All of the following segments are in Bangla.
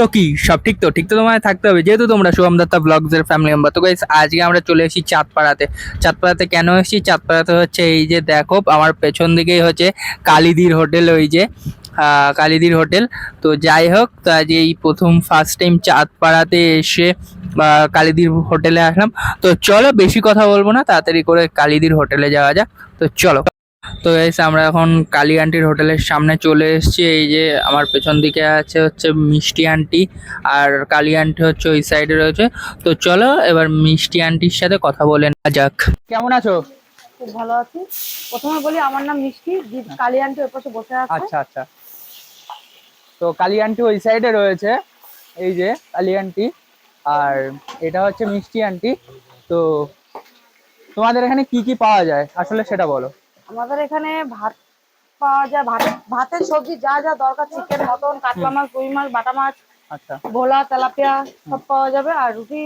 তো কি? সব ঠিক তো? ঠিক তো তোমায় থাকতে হবে। যেহেতু তোমরা শুভম দত্তা ব্লগসের ফ্যামিলি মেম্বার তো গাইস আজকে আমরা চলে এসেছি চাঁদপাড়াতে। চাঁদপাড়াতে কেন এসেছি? চাঁদপাড়াতে হচ্ছে এই যে দেখো, আমার পেছন দিকেই হচ্ছে কালিদির হোটেল, ওই যে কালিদির হোটেল। তো যাই হোক, তো আজ এই প্রথম ফার্স্ট টাইম চাঁদপাড়াতে এসে কালিদির হোটেলে আসলাম। তো চলো, বেশি কথা বলব না, তাড়াতাড়ি করে কালিদির হোটেলে যাওয়া যাক। তো চলো। তো গাইস আমরা এখন কালী আন্টির হোটেলের সামনে চলে এসেছি। এই যে আমার পেছন দিকে আছে হচ্ছে মিষ্টি আন্টি আর কালী আন্টি হচ্ছে ওই সাইডে রয়েছে। তো চলো এবার মিষ্টি আন্টির সাথে কথা বলে না যাক। কেমন আছো? খুব ভালো আছি। প্রথমে বলি আমার নাম মিষ্টি। কালী আন্টি ওর পাশে বসে আছে। আচ্ছা আচ্ছা। তো কালী আন্টি ওই সাইডে রয়েছে। এই যে কালী আন্টি আর এটা হচ্ছে মিষ্টি আন্টি তো তোমাদের এখানে কি কি পাওয়া যায়? আসলে সেটা বলো। আমাদের এখানে ভাত পাওয়া যায় ভাতের ভাতের সবজি যা যা দরকার চিকেন মটন কাতলা মাছ রুই মাছ বাটা মাছ আচ্ছা। ভোলা তেলাপিয়া সব পাওয়া যাবে। আর রুটি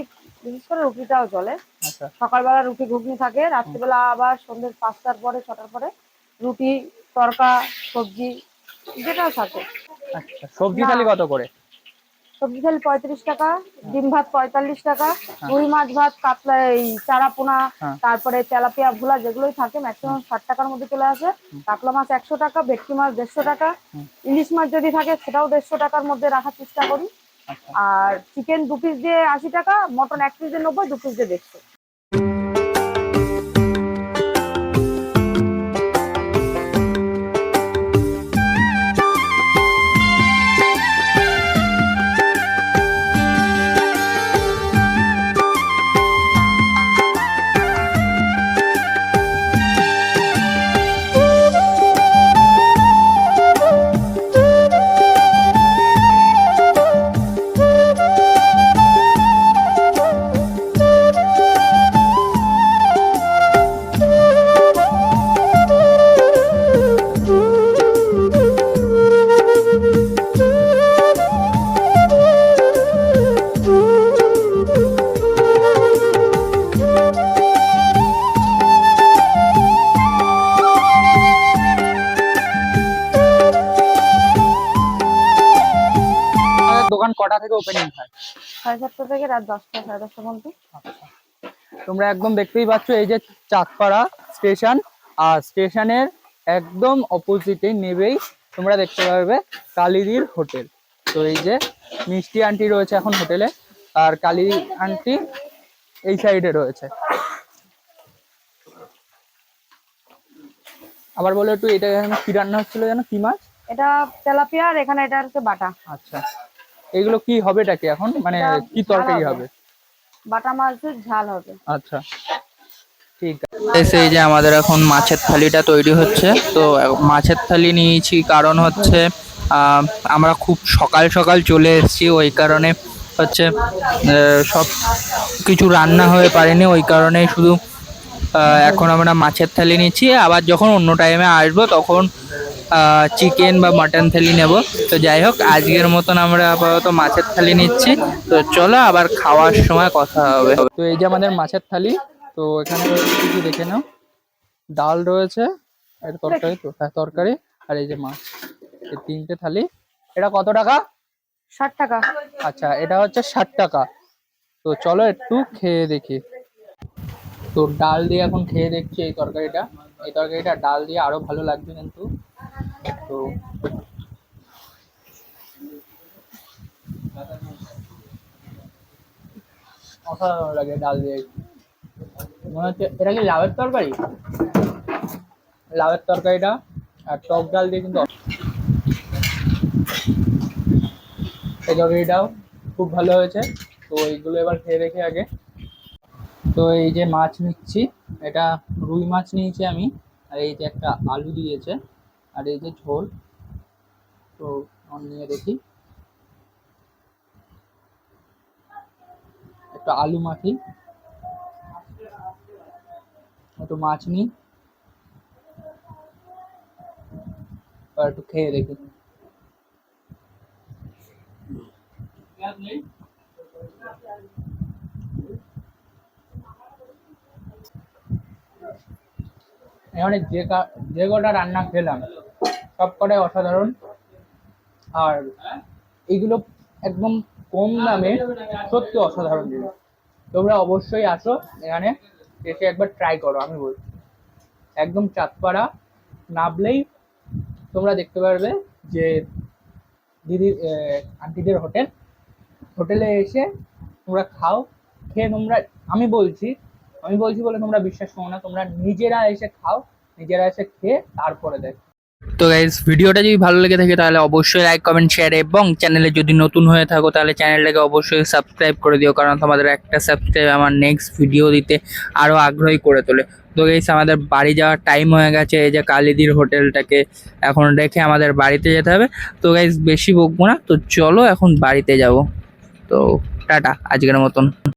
বিশেষ করে রুটিটাও চলে। আচ্ছা। সকালবেলা রুটি ঘুগনি থাকে রাত্রিবেলা আবার সন্ধ্যে পাঁচটার পরে ছটার পরে রুটি তরকা সবজি যেটাও থাকে। আচ্ছা সবজি। থালি কত করে? সবজি থালি পঁয়ত্রিশ টাকা ডিম ভাত পঁয়তাল্লিশ টাকা রুই মাছ ভাত কাতলা এই চারাপোনা হ্যাঁ। তারপরে তেলাপিয়া ভুলা যেগুলোই থাকে ম্যাক্সিমাম ষাট টাকার মধ্যে চলে আসে। কাতলা মাছ একশো টাকা ভেটকি মাছ দেড়শো টাকা ইলিশ মাছ যদি থাকে সেটাও দেড়শো টাকার মধ্যে রাখার চেষ্টা করি। আচ্ছা। আর চিকেন দু পিস দিয়ে আশি টাকা মটন এক পিস দিয়ে নব্বই দু পিস দিয়ে দেড়শো। কটা থেকে ওপেনিং হয়? সাড়ে সাতটা থেকে রাত দশটা সাড়ে দশটার পর্যন্ত। তোমরা একদম দেখতেই পাচ্ছ এই যে চাঁদপাড়া স্টেশন আর স্টেশনের একদম অপোজিটে নেবেই তোমরা দেখতে পাবে কালিদির হোটেল। তো এই যে মিষ্টি আন্টি রয়েছে এখন হোটেলে আর কালী আন্টি এই সাইডে রয়েছে। আবার বলো একটু এটা কি রান্না হচ্ছিল যেন? কি মাছ? এটা তেলাপিয়া আর এখানে এটা হচ্ছে বাটা। আচ্ছা। এগুলো কি হবেটা কি এখন? মানে কি তরকারি হবে? বাটা মাছের ঝাল হবে। আচ্ছা। ঠিক আছে। এই যে আমাদের এখন মাছের থালিটা তৈরি হচ্ছে তো মাছের থালি নিয়েছি কারণ হচ্ছে আমরা খুব সকাল সকাল চলে এসেছি ওই কারণে হচ্ছে সব কিছু রান্না হয়ে পারেনি ওই কারণে শুধু এখন আমরা মাছের থালি নিচ্ছি। আবার যখন অন্য টাইমে আসব তখন চিকেন বা মাটন থালি নেব। তো যাই হোক আজকের মতন আমরা আপাতত মাছের থালি নিচ্ছি। তো চলো আবার খাওয়ার সময় কথা হবে। তো এই যে আমাদের মাছের থালি তো এখানে কিছু দেখে নাও। ডাল রয়েছে এটা তরকারি তো হ্যাঁ তরকারি। আর এই যে মাছ এই তিনটে থালি। এটা কত টাকা? ষাট টাকা। আচ্ছা এটা হচ্ছে ষাট টাকা। তো চলো একটু খেয়ে দেখি। তো ডাল দিয়ে এখন খেয়ে দেখছি এই তরকারিটা। এই তরকারিটা ডাল দিয়ে আরও ভালো লাগবে কিন্তু। তো অসাধারণ লাগে, ডাল দিয়ে। মনে হচ্ছে, এটা কি লাউয়ের তরকারি? লাউয়ের তরকারিটা আর টক ডাল দিয়ে কিন্তু এই তরকারিটাও খুব ভালো হয়েছে। তো এইগুলো এবার খেয়ে দেখি আগে। তো এই যে মাছ নিচ্ছি, এটা রুই মাছ নিয়েছি আমি, আর এই যে একটা আলু দিয়েছে। আর এই যে ঝোল, তো অন নিয়ে দেখি। একটু আলু মাখি, একটু মাছ নিই, আর একটু খেয়ে দেখি। এখানে যে যে কটা রান্না খেলাম সব কটাই অসাধারণ। আর এইগুলো একদম কম দামে, সত্যি অসাধারণ জিনিস। তোমরা অবশ্যই আসো এখানে, এসে একবার ট্রাই করো, আমি বলছি। একদম চাঁদপাড়া নামলেই তোমরা দেখতে পারবে যে দিদি আন্টিদের হোটেল। হোটেলে এসে তোমরা খাও, খেয়ে তোমরা, আমি বলছি আমি বলছি বলে তোমরা বিশ্বাস করো না, তোমরা নিজেরা এসে খাও, নিজেরা এসে খেয়ে তারপরে দেখো। তো গাইজ ভিডিওটা যদি ভালো লেগে থাকে তাহলে অবশ্যই লাইক কমেন্ট শেয়ার এবং চ্যানেলে যদি নতুন হয়ে থাকো তাহলে চ্যানেলটাকে অবশ্যই সাবস্ক্রাইব করে দিও কারণ তোমাদের একটা সাবস্ক্রাইব আমার নেক্সট ভিডিও দিতে আরও আগ্রহী করে তোলে। তো গাইস আমাদের বাড়ি যাওয়ার টাইম হয়ে গেছে, এই যে কালিদির হোটেলটাকে এখন রেখে আমাদের বাড়িতে যেতে হবে। তো গাইস বেশি বকবো না, তো চলো এখন বাড়িতে যাব। তো টাটা, আজকের মতন।